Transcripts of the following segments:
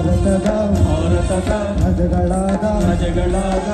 ಭಾರತದ ಭಾರತದ ಧ್ವಜಗಳಾದ ಧ್ವಜಗಳಾದ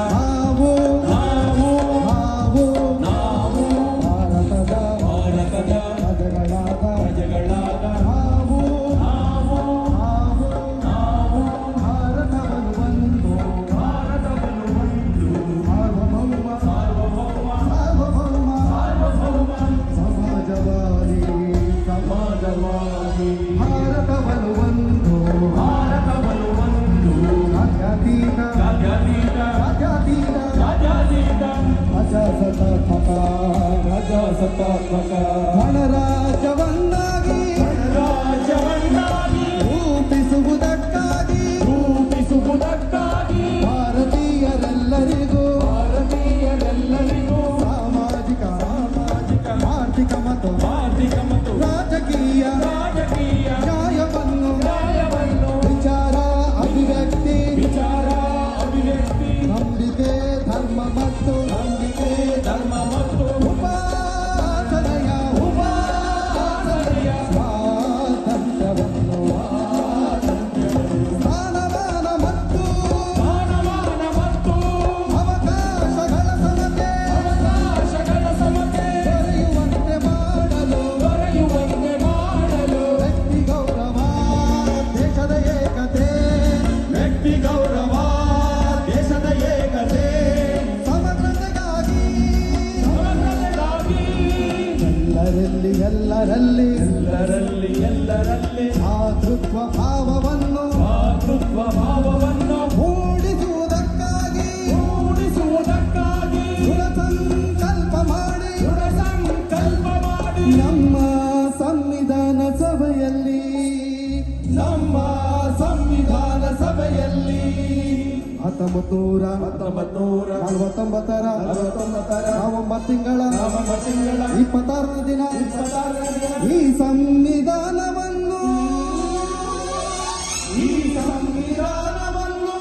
थका राजा सत था ಎಲ್ಲರಲ್ಲಿ ಎಲ್ಲರಲ್ಲಿ. ಎಲ್ಲರಲ್ಲಿ ಎಲ್ಲರಲ್ಲಿ. ಮಾತೃತ್ವ ಭಾವವನ್ನು ಮಾತೃತ್ವ ಹತ್ತೊಂಬತ್ತೂರ ಹತ್ತೊಂಬತ್ತೂರ ನಲವತ್ತೊಂಬತ್ತರ ನಲವತ್ತೊಂಬತ್ತರ ನವೆಂಬರ್ ತಿಂಗಳ ನವೆಂಬರ್ ತಿಂಗಳ ಇಪ್ಪತ್ತಾರನೇ ದಿನ ಈ ಸಂವಿಧಾನವನ್ನು ಈ ಸಂವಿಧಾನವನ್ನು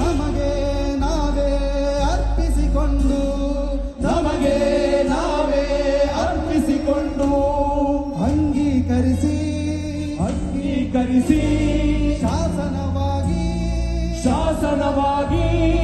ನಮಗೆ ನಾವೇ ಅರ್ಪಿಸಿಕೊಂಡು ನಮಗೆ ನಾವೇ ಅರ್ಪಿಸಿಕೊಂಡು ಅಂಗೀಕರಿಸಿ ಅಂಗೀಕರಿಸಿ പൂർണ്ണമാകി